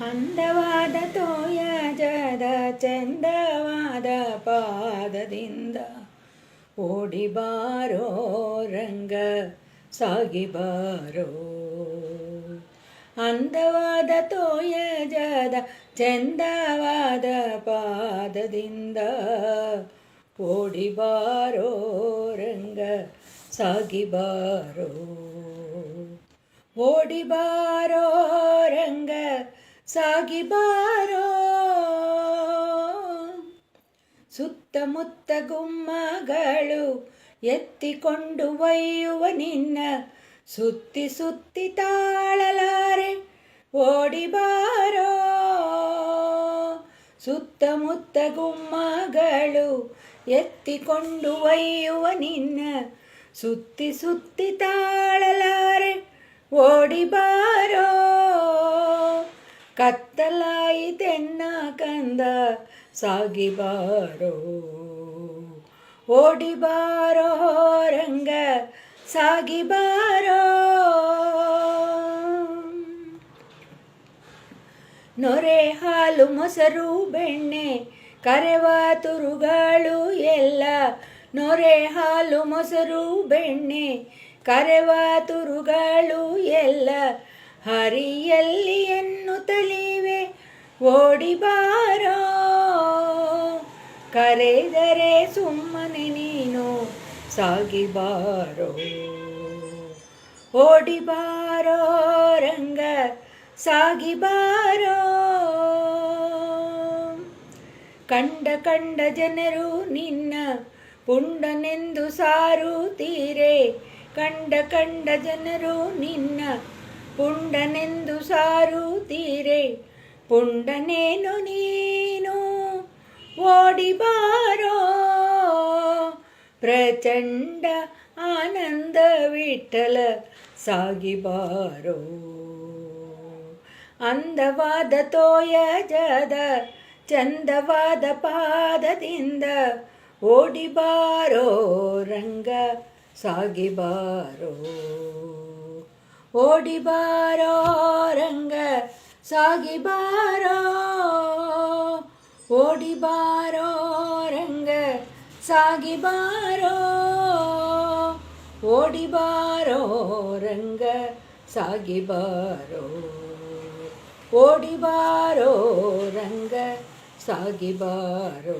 ಅಂದವಾದ ತೋಯಜದ ಚಂದವಾದ ಪಾದದಿಂದ ಓಡಿ ಬಾರೋ ರಂಗ ಸಾಗಿ ಬಾರೋ ಅಂದವಾದ ತೋಯಜದ ಚಂದವಾದ ಪಾದದಿಂದ ಓಡಿ ಬಾರೋ ರಂಗ ಸಾಗಿ ಬಾರೋ ಓಡಿ ಬಾರೋ ರಂಗ ಸಾಗಿ ಬಾರೋ. ಸುತ್ತಮುತ್ತ ಗುಮ್ಮಗಳು ಎತ್ತಿಕೊಂಡು ಒಯ್ಯುವ ನಿನ್ನ ಸುತ್ತಿ ಸುತ್ತಿ ತಾಳಲಾರೆ. ಓಡಿ ಬಾರೋ. ಸುತ್ತಮುತ್ತ ಗುಮ್ಮಗಳು ಎತ್ತಿಕೊಂಡು ಒಯ್ಯುವ ನಿನ್ನ ಸುತ್ತಿ ಸುತ್ತಿ ತಾಳಲಾರೆ. ಓಡಿ ಬಾರೋ. ಕತ್ತಲಾಯಿತೆನ್ನ ಕಂದ ಸಾಗಿಬಾರೋ ಓಡಿಬಾರೋ ಓಡಿ ಬಾರೋ ರಂಗ ಸಾಗಿಬಾರೋ ನೊರೆ ಹಾಲು ಮೊಸರು ಬೆಣ್ಣೆ, ಕರೆವ ತುರುಗಳು ಎಲ್ಲ. ನೊರೆ ಹಾಲು ಮೊಸರು ಬೆಣ್ಣೆ, ಕರೆವ ತುರುಗಳು ಎಲ್ಲ. ಹರಿಯಲ್ಲಿ ಎನ್ನುತ್ತಲಿವೆ. ಓಡಿ ಬಾರೋ. ಕರೆದರೆ ಸುಮ್ಮನೆ ನೀನು ಸಾಗಿ ಬಾರೋ. ಓಡಿ ರಂಗ, ಸಾಗಿ ಬಾರೋ. ಕಂಡ ಕಂಡ ಜನರು ನಿನ್ನ ಪುಂಡನೆಂದು ಸಾರುತ್ತೀರೆ. ಕಂಡ ಕಂಡ ಜನರು ನಿನ್ನ ಪುಂಡನೆಂದು ಸಾರುತ್ತೀರೆ ಪುಂಡನೇನು ನೀನು? ಓಡಿಬಾರೋ ಪ್ರಚಂಡ ಆನಂದ ವಿಠಲ ಸಾಗಿಬಾರೋ ಅಂದವಾದ ತೋಯಜದ ಚಂದವಾದ ಪಾದದಿಂದ ಓಡಿಬಾರೋ ರಂಗ ಸಾಗಿ ಬಾರೋ ಓಡಿ ಬಾರೋ ರಂಗ ಸಾಗಿ ಬಾರೋ ಓಡಿ ಬಾರೋ ರಂಗ ಸಾಗಿ ಬಾರೋ ಓಡಿ ಬಾರೋ ರಂಗ ಸಾಗಿ ಬಾರೋ ಓಡಿ ಬಾರೋ ರಂಗ ಸಾಗಿ ಬಾರೋ